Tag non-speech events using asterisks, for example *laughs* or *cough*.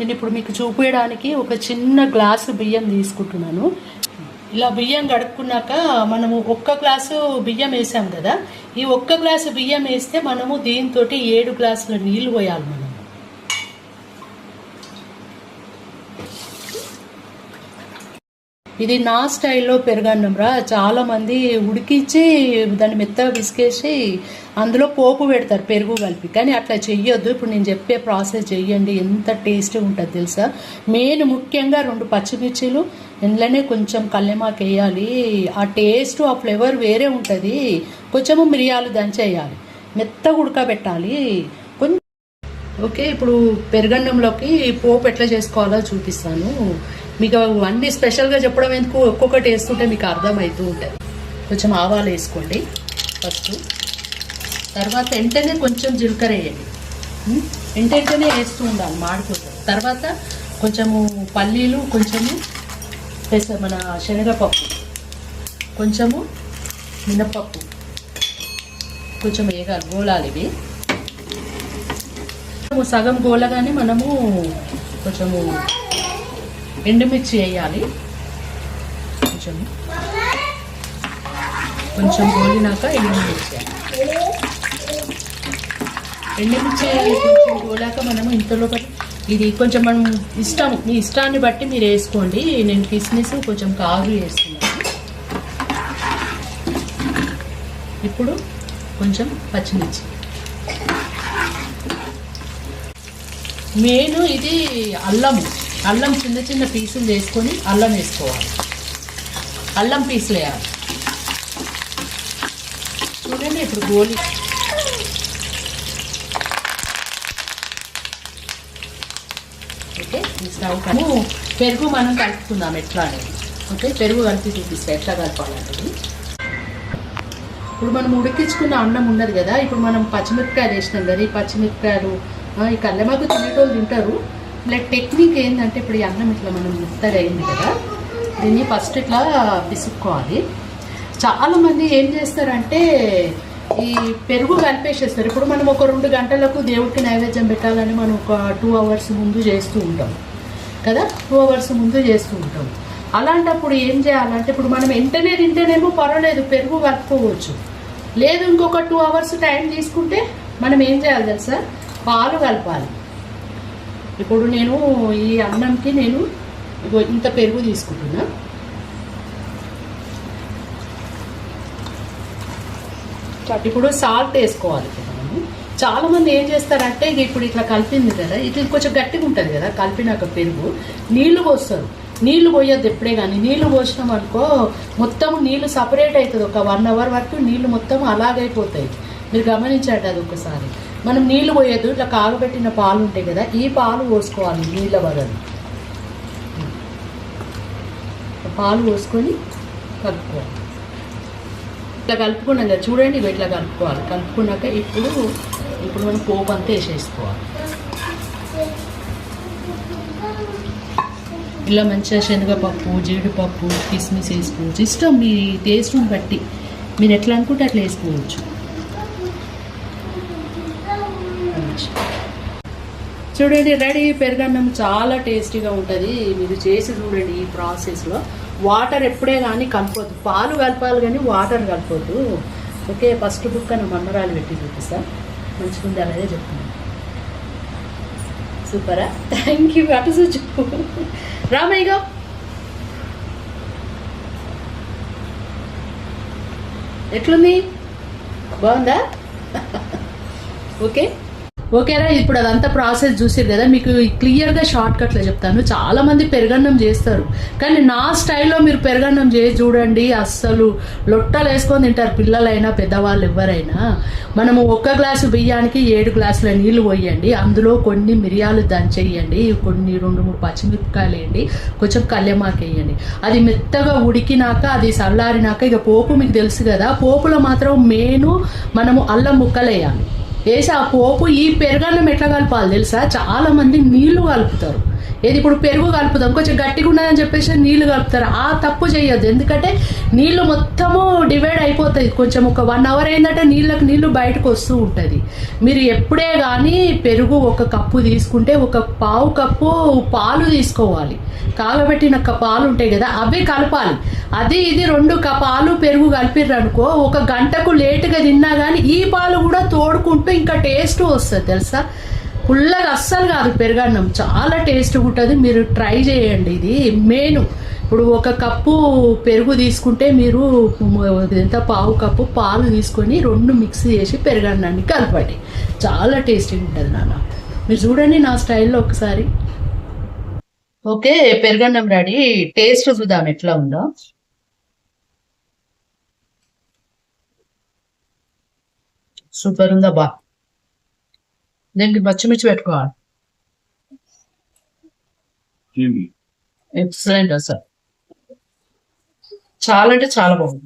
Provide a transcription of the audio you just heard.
నేను ఇప్పుడు మీకు చూపించడానికి ఒక చిన్న గ్లాసు బియ్యం తీసుకుంటున్నాను. ఇలా బియ్యం గడుపుకున్నాక మనము ఒక్క గ్లాసు బియ్యం వేసాం కదా. ఈ ఒక్క గ్లాసు బియ్యం వేస్తే మనము దీంతో ఏడు గ్లాసుల నీళ్ళు పోయాలి ఇది నా స్టైల్లో పెరగన్నం రా. ఉడికించి దాన్ని మెత్తగా పిసికేసి అందులో పోపు పెడతారు పెరుగు కలిపి. కానీ అట్లా చెయ్యొద్దు. ఇప్పుడు నేను చెప్పే ప్రాసెస్ చెయ్యండి. ఎంత టేస్ట్ ఉంటుంది తెలుసా? మెయిన్ ముఖ్యంగా రెండు పచ్చిమిర్చీలు ఇందులోనే కొంచెం కల్లెమాకు వేయాలి. ఆ టేస్ట్ ఆ ఫ్లేవర్ వేరే ఉంటుంది. కొంచెము మిరియాలు దంచేయాలి మెత్తగా ఉడకబెట్టాలి. కొంచెం ఓకే ఇప్పుడు పెరుగన్నంలోకి పోపు ఎట్లా చేసుకోవాలో చూపిస్తాను. మీకు అన్ని స్పెషల్గా చెప్పడం ఎందుకు? ఒక్కొక్కటి వేస్తుంటే మీకు అర్థమవుతూ ఉంటుంది. కొంచెం ఆవాలు వేసుకోండి ఫస్ట్ తర్వాత వెంటనే కొంచెం జీలకర్ర వేయండి. వెంటనే వేస్తూ ఉండాలి మాడిపోతుంది తర్వాత కొంచెము పల్లీలు కొంచెము పెస మన శనగపప్పు కొంచెము మినపప్పు. కొంచెం వేగాలి గోళాలు ఇవి. సగం గోలగానే మనము కొంచెము ఎండుమిర్చి వేయాలి. కొంచెం. కొంచెం గోలినాక ఎండుమిర్చి ఎండుమిర్చి కొంచెం గోలాక మనము ఇంతలో ఇది కొంచెం మనం ఇష్టం మీ ఇష్టాన్ని బట్టి మీరు వేసుకోండి. నేను కిస్మిస్ కొంచెం కాజు వేసుకున్నాను ఇప్పుడు కొంచెం పచ్చిమిర్చి. మెయిన్ ఇది అల్లము అల్లం చిన్న చిన్న పీసులు వేసుకొని అల్లం వేసుకోవాలి. అల్లం పీసులు వేయాలి. చూడండి ఇప్పుడు గోలి. ఓకే ఈ స్టవ్ పెరుగు మనం కలుపుకుందాం ఎట్లా అనేది ఓకే పెరుగు కలిపి చూపిస్తా ఎట్లా కలపాలంటే. ఇప్పుడు మనం ఉడికించుకున్న అన్నం ఉన్నది కదా ఇప్పుడు మనం పచ్చిమిరపకాయలు వేసినాం కదా ఈ పచ్చిమిరపకాయలు ఈ కల్లెమాకు తినేటోళ్ళు తింటారు. ఇలా టెక్నిక్ ఏంటంటే ఇప్పుడు ఈ అన్నం ఇట్లా మనం మెత్తగా అయింది కదా దీన్ని ఫస్ట్ ఇట్లా పిసుక్కోవాలి. చాలామంది ఏం చేస్తారంటే ఈ పెరుగు కలిపేసేస్తారు. ఇప్పుడు మనం ఒక రెండు గంటలకు దేవుడికి నైవేద్యం పెట్టాలని మనం ఒక టూ అవర్స్ ముందు చేస్తూ ఉంటాం కదా టూ అవర్స్ ముందు చేస్తూ ఉంటాం. అలాంటప్పుడు ఏం చేయాలంటే ఇప్పుడు మనం వెంటనే తింటేనేమో పర్వాలేదు పెరుగు కలుపుకోవచ్చు. లేదు ఇంకొక టూ అవర్స్ టైం తీసుకుంటే మనం ఏం చేయాలి తెలుసా? పాలు కలపాలి. ఇప్పుడు నేను ఈ అన్నంకి నేను ఇంత పెరుగు తీసుకుంటున్నా. ఇప్పుడు సాల్ట్ వేసుకోవాలి మనము. చాలా మంది ఏం చేస్తారంటే ఇప్పుడు ఇట్లా కలిపింది కదా ఇట్లా కొంచెం గట్టిగా ఉంటుంది కదా కలిపినాక పెరుగు. నీళ్ళు పోస్తారు. నీళ్ళు పోయొద్దు ఎప్పుడే కానీ నీళ్ళు పోసినాం అనుకో మొత్తం నీళ్ళు సపరేట్ అవుతుంది. ఒక వన్ అవర్ వరకు నీళ్ళు మొత్తం అలాగైపోతాయి. మీరు గమనించండి అది ఒకసారి మనం నీళ్ళు పోయొద్దు ఇట్లా కాగబెట్టిన పాలు ఉంటాయి కదా ఈ పాలు పోసుకోవాలి నీళ్ళ బదులు పాలు పోసుకొని కలుపుకోవాలి. ఇట్లా కలుపుకున్నాం కదా చూడండి ఇవి ఇట్లా కలుపుకోవాలి. కలుపుకున్నాక ఇప్పుడు ఇప్పుడు మనం పోపు అంతా వేసేసుకోవాలి. ఇలా మంచిగా శనగపప్పు జీడిపప్పు కిస్మిస్ వేసుకోవచ్చు. ఇష్టం మీ టేస్ట్ని బట్టి. మీరు ఎట్లా అనుకుంటే అట్లా వేసుకోవచ్చు. చూడండి రెడీ పెరుగన్నం చాలా టేస్టీగా ఉంటుంది. మీరు చేసి చూడండి ఈ ప్రాసెస్లో వాటర్ ఎప్పుడే కానీ కలపొద్దు. పాలు కలపాలి కానీ వాటర్ కలపొద్దు. ఓకే ఫస్ట్ బుక్ అని మన్నరాలు పెట్టి చూపిస్తా. మంచిగా ఉంది అలాగే చెప్తున్నాను సూపరా? థ్యాంక్ యూ అటు చెప్పు రామయ్యగా ఎట్లుంది? బాగుందా? *laughs* ఓకే. ఓకేరా ఇప్పుడు అదంతా ప్రాసెస్ చూసారు కదా మీకు క్లియర్గా షార్ట్ కట్లో చెప్తాను. చాలా మంది పెరగన్నం చేస్తారు. కానీ నా స్టైల్లో మీరు పెరగన్నం చేసి చూడండి అస్సలు లొట్టలు వేసుకొని తింటారు పిల్లలైనా పెద్దవాళ్ళు ఎవరైనా మనము ఒక్క గ్లాసు బియ్యానికి ఏడు గ్లాసుల నీళ్ళు పోయండి అందులో కొన్ని మిరియాలు దంచేయండి కొన్ని రెండు మూడు పచ్చిమిరపకాయలు వేయండి కొంచెం కళ్యమాకు వేయండి. అది మెత్తగా ఉడికినాక అది చల్లారినాక ఇక పోపు మీకు తెలుసు కదా పోపులో మాత్రం మెయిన్ మనము అల్లం ముక్కలు వేయాలి. వేసి ఆ పోపు ఈ పెరుగన్నం ఎట్లా కలపాలి తెలుసా? చాలా మంది నీళ్ళు కలుపుతారు. ఏది ఇప్పుడు పెరుగు కలుపుదాం కొంచెం గట్టిగా ఉన్నదని చెప్పేసి నీళ్ళు కలుపుతారు. ఆ తప్పు చేయొద్దు. ఎందుకంటే నీళ్ళు మొత్తము డివైడ్ అయిపోతాయి. కొంచెం ఒక వన్ అవర్ ఏంటంటే నీళ్ళకి నీళ్ళు బయటకు వస్తూ ఉంటుంది. మీరు ఎప్పుడే కానీ పెరుగు ఒక కప్పు తీసుకుంటే ఒక పావు కప్పు పాలు తీసుకోవాలి. కాగబెట్టిన పాలు ఉంటాయి కదా అవి కలపాలి. అది ఇది రెండు పాలు పెరుగు కలిపిర్రు అనుకో ఒక గంటకు లేటుగా తిన్నా కానీ ఈ పాలు కూడా తోడుకుంటూ ఇంకా టేస్ట్ వస్తుంది. తెలుసా? పుల్లగా అస్సలు కాదు పెరుగన్నం. చాలా టేస్ట్గా ఉంటుంది. మీరు ట్రై చేయండి ఇది. మెయిన్ ఇప్పుడు ఒక కప్పు పెరుగు తీసుకుంటే మీరు ఎంత పావు కప్పు పాలు తీసుకొని రెండు మిక్స్ చేసి పెరుగన్నాన్ని కలపండి. చాలా టేస్టీగా ఉంటుంది నాన్న. మీరు చూడండి నా స్టైల్లో ఒకసారి. ఓకే పెరుగన్నం రెడీ. టేస్ట్ చూద్దాం ఎట్లా ఉందో. సూపర్ ఉందా బా? దీనికి పచ్చిమిర్చి పెట్టుకోవాలి. ఎక్సలెంట్ అసలు. చాలా అంటే చాలా బాగుంది.